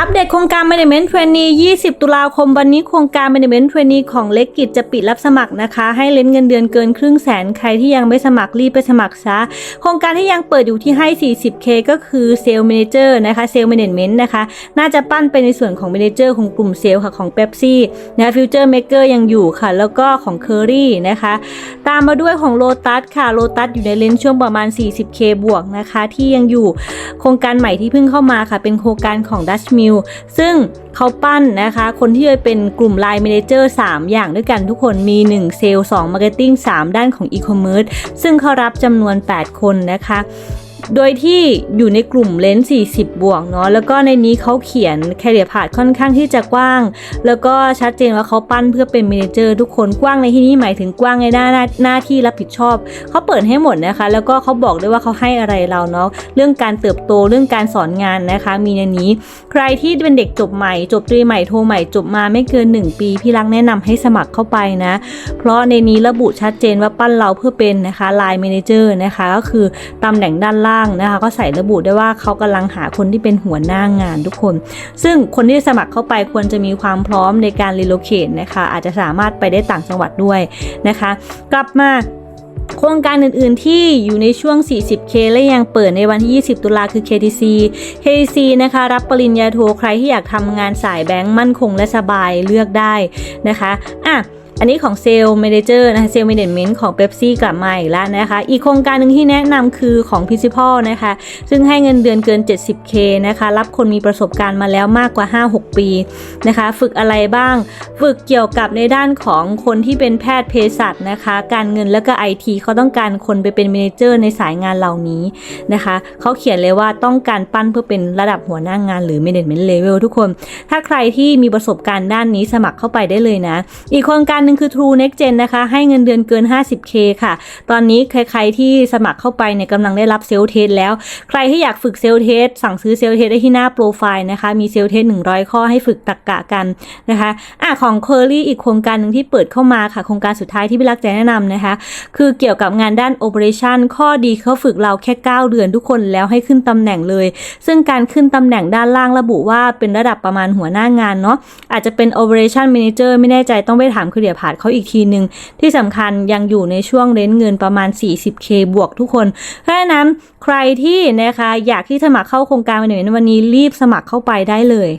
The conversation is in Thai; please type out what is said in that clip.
อัปเดตโครงการ Management Trainee 20 ตุลาคม วันนี้โครงการ Management Trainee ของเล็กกิจจะปิดรับสมัครนะคะ ให้เล่นเงินเดือนเกินครึ่งแสน ใครที่ยังไม่สมัครรีบไปสมัครซะ โครงการที่ยังเปิดอยู่ที่ให้ 40k ก็คือ Sales Manager นะคะ Sales Management นะคะ น่าจะปั้นไปในส่วนของ Manager ของกลุ่มเซลล์ค่ะของ Pepsi นะ Future Maker ยังอยู่ค่ะ แล้วก็ของ Curry นะคะ ตามมาด้วยของ Lotus ค่ะ Lotus อยู่ในเลนช่วงประมาณ 40k บวกนะคะ ที่ยังอยู่โครงการใหม่ที่เพิ่งเข้ามาค่ะ เป็นโครงการของ Mill ซึ่งเขาปั้นนะคะ คนที่จะเป็นกลุ่ม Line Manager 3อย่างด้วยกันทุกคนมี 1 เซลล์2 Marketing 3ด้านของ E-commerce ซึ่งเขารับจำนวน 8 คนนะคะ โดยที่อยู่ในกลุ่มเลนส์40 บวกเนาะแล้วก็ในนี้เขาเขียนแคเรียพาดค่อนข้างที่จะกว้าง แล้วก็ชัดเจนว่าเขาปั้นเพื่อเป็นเมเนเจอร์ทุกคนกว้างในที่นี้หมายถึงกว้างในหน้าหน้าหน้าที่รับผิดชอบเขาเปิดให้หมดนะคะ แล้วก็เขาบอกด้วยว่าเขาให้อะไรเราเนาะเรื่องการเติบโตเรื่องการสอนงานนะคะ มีในนี้ ใครที่เป็นเด็กจบใหม่ จบตรีใหม่โทใหม่จบมาไม่เกิน 1 ปีพี่รักแนะนำให้สมัครเข้าไปนะ เพราะในนี้ระบุชัดเจนว่าปั้นเราเพื่อเป็นนะคะ Line Manager นะคะก็คือตำแหน่งด้านล่างนะคะ ก็ใส่ระบุได้ว่าเขากำลังหาคนที่เป็นหัวหน้างานทุกคน ซึ่งคนที่สมัครเข้าไปควรจะมีความพร้อมในการรีโลเคทนะคะ อาจจะสามารถไปได้ต่างจังหวัดด้วยนะคะ กลับมาโครงการอื่นๆที่อยู่ในช่วง 40K และยังเปิดในวันที่ 20 ตุลาคือ KTC KTC นะคะ รับปริญญาโทใครที่อยากทำงานสายแบงค์มั่นคงและสบายเลือกได้นะคะ อะ อันนี้ของเซลล์ a ม a เจอร์นะคะเซลล์ a ม a เ e น e ของ Pepsi กลับมาอีกแล้วนะคะ อีกโครงการหนึ่งที่แนะนำคือของ Principal นะคะ ซึ่งให้เงินเดือนเกิน 70k นะคะ รับคนมีประสบการณ์มาแล้วมากกว่า 5-6 ปีนะคะ ฝึกอะไรบ้าง ฝึกเกี่ยวกับในด้านของคนที่เป็นแพทย์เภสัชนะคะ การเงินแล้วก็ IT เขาต้องการคนไปเป็นเมเนเจอร์ในสายงานเหล่านี้นะคะ เขาเขียนเลยว่าต้องการปั้นเพื่อเป็นระดับหัวหน้างงานหรือ management level ทุกคน ถ้าใครที่มีประสบการณ์ด้านนี้สมัครเข้าไปได้เลยนะ อีกโครงการหนึ่งคือ True Next Gen นะคะ ให้เงินเดือนเกิน 50k ค่ะ ตอนนี้ใครๆที่สมัครเข้าไปเนี่ยกำลังได้รับเซลเทสแล้ว ใครที่อยากฝึกเซลเทสสั่งซื้อเซลเทสได้ที่หน้าโปรไฟล์นะคะ มีเซลเทส100 ข้อให้ฝึกตรกกะกันนะคะอะของ Curly อีกโครงการหนึ่งที่เปิดเข้ามาค่ะ โครงการสุดท้ายที่พี่รักจะแนะนำนะคะ คือเกี่ยวกับงานด้าน Operation ข้อดีเขาฝึกเราแค่ 9 เดือนทุกคนแล้วให้ขึ้นตำแหน่งเลย ซึ่งการขึ้นตำแหน่งด้านล่างระบุว่าเป็นระดับประมาณหัวหน้างานเนาะอาจจะเป็น Operation Manager ไม่แน่ใจต้องไปถามคือเดียผาดเขาอีกทีหนึ่งที่สำคัญยังอยู่ในช่วงเลนเงินประมาณ 40k บวกทุกคน เพราะฉะนั้นใครที่นะคะอยากที่สมัครเข้าโครงการวันนี้วันนี้รีบสมัครเข้าไปได้เลย